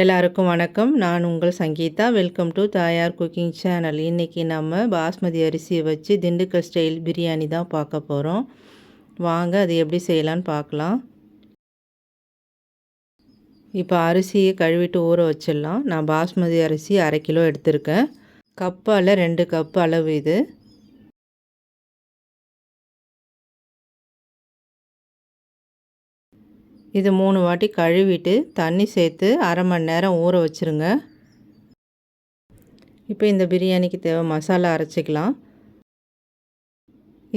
எல்லாருக்கும் வணக்கம். நான் உங்கள் Sangeetha. Welcome to Thaayar cooking channel. இன்றைக்கி நம்ம பாஸ்மதி அரிசியை வச்சு திண்டுக்கல் ஸ்டைல் பிரியாணி தான் பார்க்க போகிறோம் வாங்க அது எப்படி செய்யலான்னு பார்க்கலாம். இப்போ அரிசியை கழுவிட்டு ஊற வச்சிடலாம். நான் பாஸ்மதி அரிசி அரை கிலோ எடுத்திருக்கேன். கப்பால் ரெண்டு கப் அளவு இது. இது மூணு வாட்டி கழுவிட்டு தண்ணி சேர்த்து அரை மணி நேரம் ஊற வச்சுருங்க. இப்போ இந்த பிரியாணிக்கு தேவை மசாலா அரைச்சிக்கலாம்.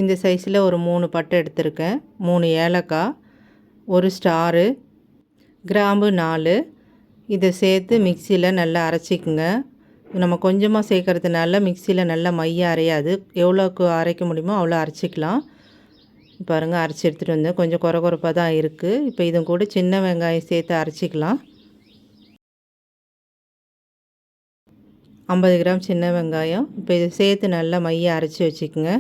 இந்த சைஸில் ஒரு மூணு பட்டை எடுத்திருக்கேன். மூணு ஏலக்காய் ஒரு ஸ்டாரு கிராம்பு நாலு. இதை சேர்த்து மிக்சியில் நல்லா அரைச்சிக்குங்க. நம்ம கொஞ்சமாக சேர்க்கறதுனால மிக்சியில் நல்லா மையம் அரையாது. எவ்வளோக்கு அரைக்க முடியுமோ அவ்வளோ அரைச்சிக்கலாம். பாருங்கள் அரைச்சி எடுத்துகிட்டு வந்தேன். கொஞ்சம் குறை குறைப்பாக தான் இருக்குது இப்போ இதுவும் கூட சின்ன வெங்காயம் சேர்த்து அரைச்சிக்கலாம். ஐம்பது கிராம் சின்ன வெங்காயம். இப்போ இதை சேர்த்து நல்லா மைய அரைச்சி வச்சுக்கோங்க.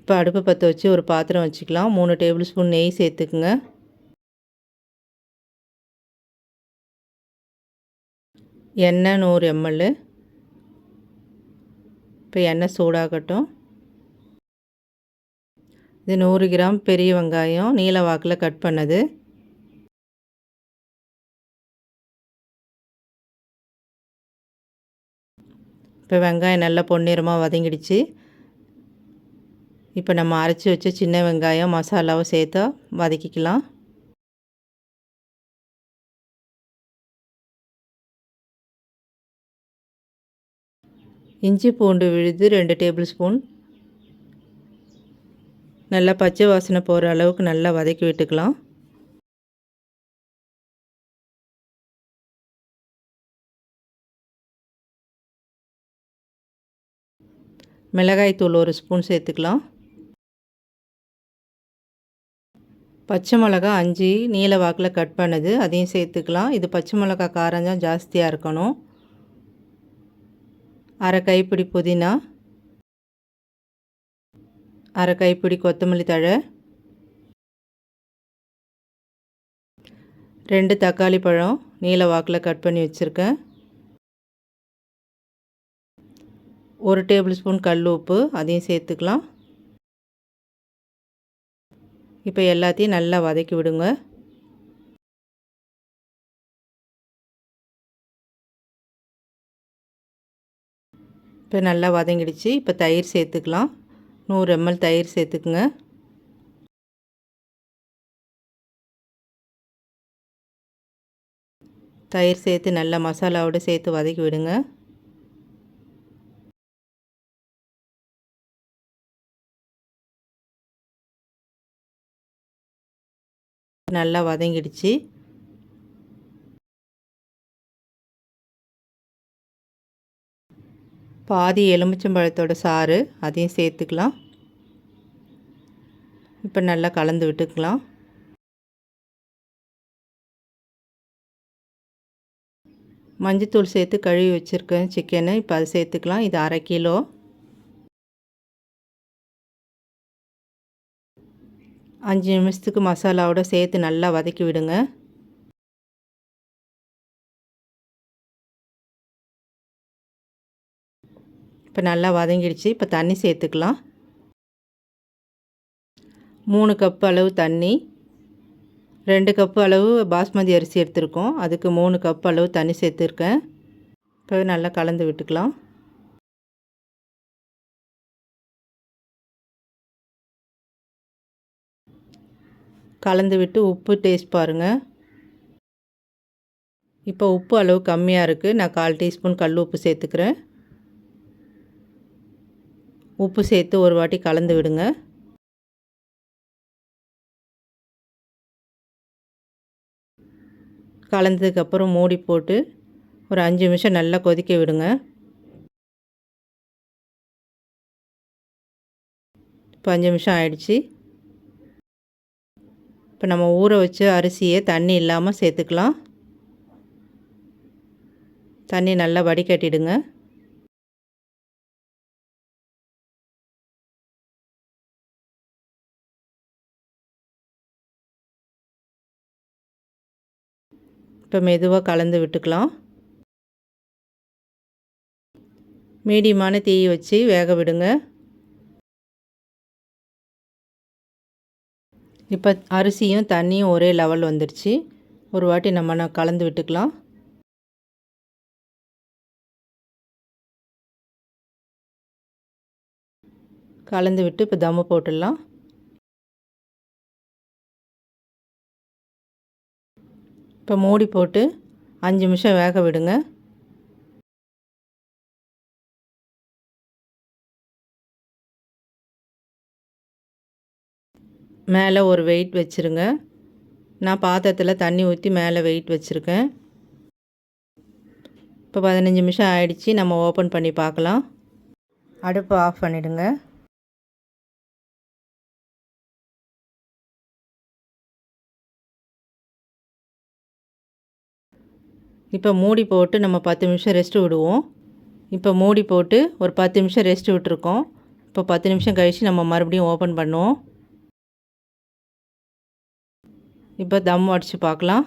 இப்போ அடுப்பு பற்ற வச்சு ஒரு பாத்திரம் வச்சுக்கலாம். மூணு டேபிள் ஸ்பூன் நெய் சேர்த்துக்குங்க. எண்ணெய் நூறு எம்எல் இப்போ எண்ணெய் சூடாகட்டும். இது நூறு கிராம் பெரிய வெங்காயம் நீல வாக்கில் கட் பண்ணது. இப்போ வெங்காயம் நல்லா பொன்னிறமாக வதங்கிடுச்சு. இப்போ நம்ம அரைச்சி வச்ச சின்ன வெங்காயம் மசாலாவை சேர்த்து வதக்கிக்கலாம். இஞ்சி பூண்டு விழுது ரெண்டு டேபிள் ஸ்பூன் நல்லா பச்சை வாசனை போகிற அளவுக்கு நல்லா வதக்கி விட்டுக்கலாம். மிளகாய் தூள் ஒரு ஸ்பூன் சேர்த்துக்கலாம். பச்சை மிளகா அஞ்சு நீல வாக்கில் கட் பண்ணது அதையும் சேர்த்துக்கலாம். இது பச்சை மிளகா காரம் தான் ஜாஸ்தியாக இருக்கணும். அரை கைப்பிடி புதினா. அரை கைப்பிடி கொத்தமல்லி தழை ரெண்டு தக்காளி பழம் நீல வாக்கில் கட் பண்ணி வச்சுருக்கேன் ஒரு டேபிள் ஸ்பூன் கல் உப்பு அதையும் சேர்த்துக்கலாம் இப்போ எல்லாத்தையும் நல்லா வதக்கி விடுங்க இப்போ நல்லா வதங்கிடுச்சு இப்போ தயிர் சேர்த்துக்கலாம் நூறு எம்எல் தயிர் சேர்த்துக்குங்க. தயிர் சேர்த்து நல்லா மசாலாவோடு சேர்த்து வதக்கி விடுங்க. நல்லா வதங்கிடுச்சு. பாதி எலுமிச்சம்பழத்தோட சாறு அதையும் சேர்த்துக்கலாம். இப்போ நல்லா கலந்து விட்டுக்கலாம். மஞ்சத்தூள் சேர்த்து கழுவி வச்சுருக்கேன் சிக்கனு இப்போ அதை சேர்த்துக்கலாம். இது அரை கிலோ. அஞ்சு நிமிஷத்துக்கு மசாலாவோட சேர்த்து நல்லா வதக்கி விடுங்க. இப்போ நல்லா வதங்கிடுச்சு. இப்போ தண்ணி சேர்த்துக்கலாம். மூணு கப் அளவு தண்ணி ரெண்டு கப்பு அளவு பாஸ்மதி அரிசி எடுத்திருக்கோம். அதுக்கு மூணு கப் அளவு தண்ணி சேர்த்துருக்கேன். இப்போ நல்லா கலந்து விட்டுக்கலாம். கலந்து விட்டு உப்பு டேஸ்ட் பாருங்கள் இப்போ உப்பு அளவு கம்மியாக இருக்குது நான் கால் டீஸ்பூன் கல் உப்பு சேர்த்துக்கிறேன். உப்பு சேர்த்து ஒரு வாட்டி கலந்து விடுங்க. கலந்ததுக்கப்புறம் மூடி போட்டு ஒரு அஞ்சு நிமிஷம் நல்லா கொதிக்க விடுங்க. இப்போ அஞ்சு நிமிஷம் ஆயிடுச்சு. இப்போ நம்ம ஊற வச்ச அரிசியை தண்ணி இல்லாமல் சேர்த்துக்கலாம். தண்ணி நல்லா வடிகட்டிடுங்க. இப்போ மெதுவாக கலந்து விட்டுக்கலாம். மீடியமான தீ வச்சு வேக விடுங்க. இப்போ அரிசியும் தண்ணியும் ஒரே லெவல் வந்துடுச்சு ஒரு வாட்டி நம்ம கலந்து விட்டுக்கலாம். கலந்து விட்டு இப்போ தம்மு போட்டுடலாம். இப்போ மூடி போட்டு அஞ்சு நிமிஷம் வேக விடுங்க. மேலே ஒரு வெயிட் வச்சுருங்க. நான் பாத்திரத்தில் தண்ணி ஊற்றி மேலே வெயிட் வச்சுருக்கேன். இப்போ பதினஞ்சு நிமிஷம் ஆயிடுச்சு. நம்ம ஓப்பன் பண்ணி பார்க்கலாம். அடுப்பு ஆஃப் பண்ணிவிடுங்க இப்போ மூடி போட்டு நம்ம பத்து நிமிஷம் ரெஸ்ட்டு விடுவோம். இப்போ மூடி போட்டு ஒரு பத்து நிமிஷம் ரெஸ்ட் விட்டுருக்கோம். இப்போ பத்து நிமிஷம் கழித்து நம்ம மறுபடியும் ஓப்பன் பண்ணுவோம். இப்போ தம் அடித்து பார்க்கலாம்.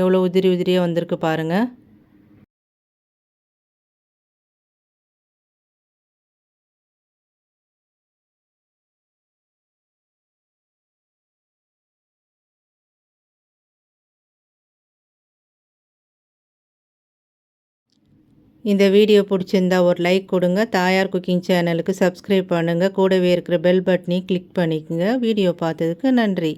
எவ்வளோ உதிரி உதிரியாக வந்திருக்கு பாருங்கள் இந்த வீடியோ பிடிச்சிருந்தா ஒரு லைக் கொடுங்க. தாயார் குக்கிங் சேனலுக்கு சப்ஸ்கிரைப் பண்ணுங்கள் கூடவே இருக்கிற பெல் பட்டனையும் கிளிக் பண்ணிக்கோங்க. வீடியோ பார்த்ததுக்கு நன்றி.